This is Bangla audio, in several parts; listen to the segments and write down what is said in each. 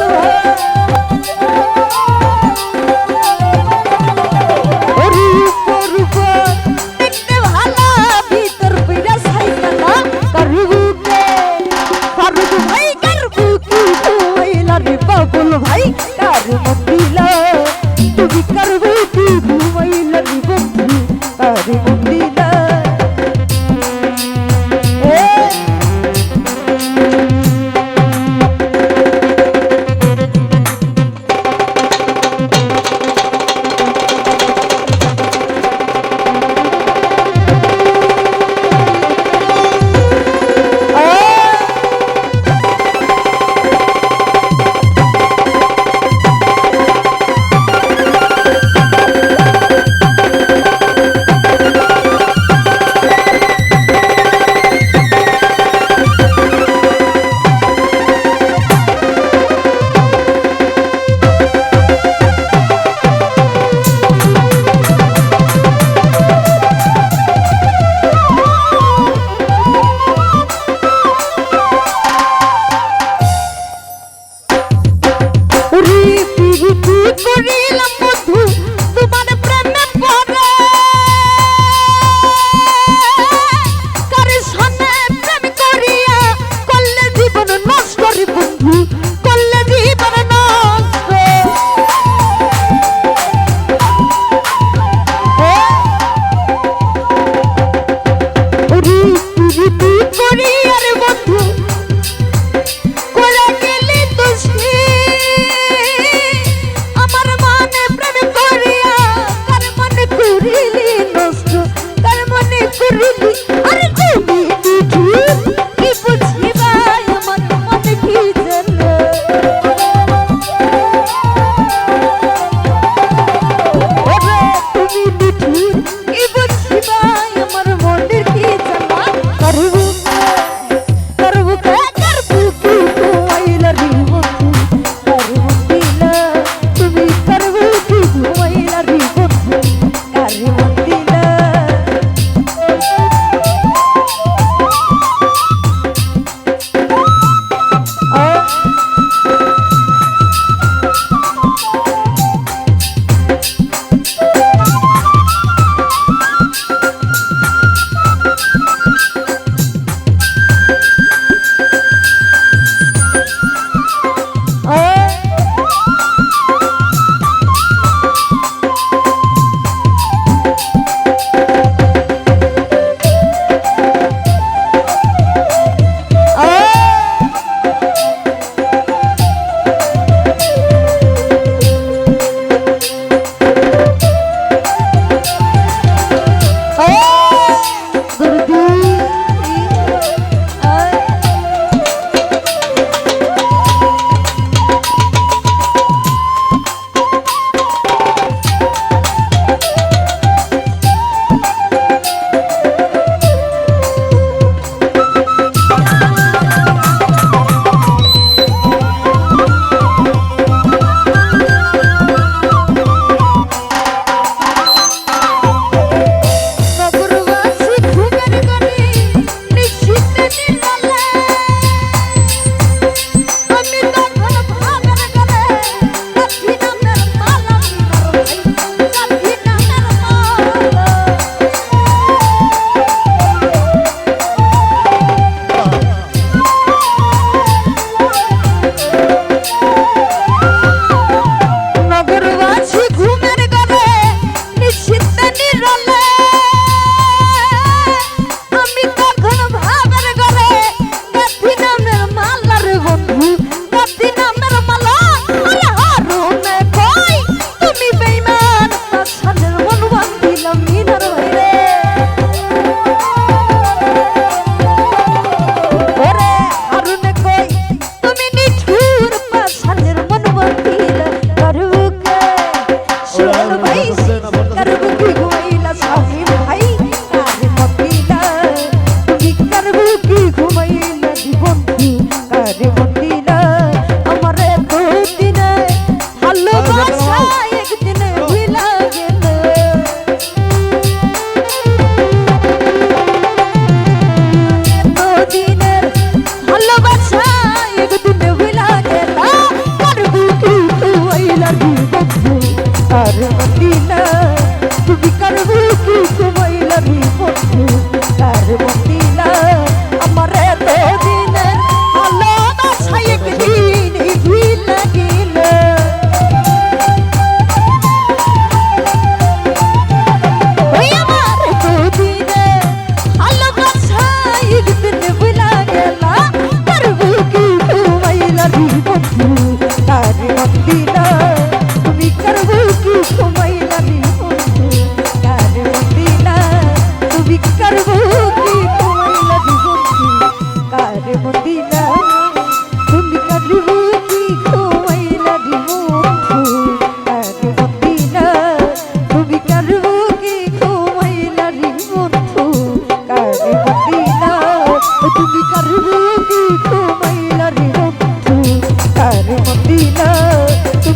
ভালো নিশ্চিন্তে মদিনা তুমি করবু কি তোমায় বন্ধু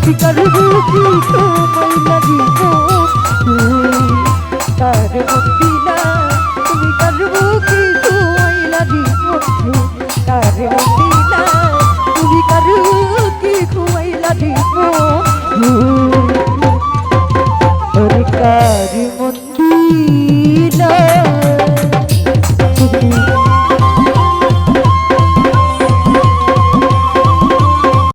তার বুকি তোমায় লাগিব তার বুকি না তুমি তার বুকি তোমায় লাগিব তার বুকি না তুমি কার বুকি তোমায় লাগিব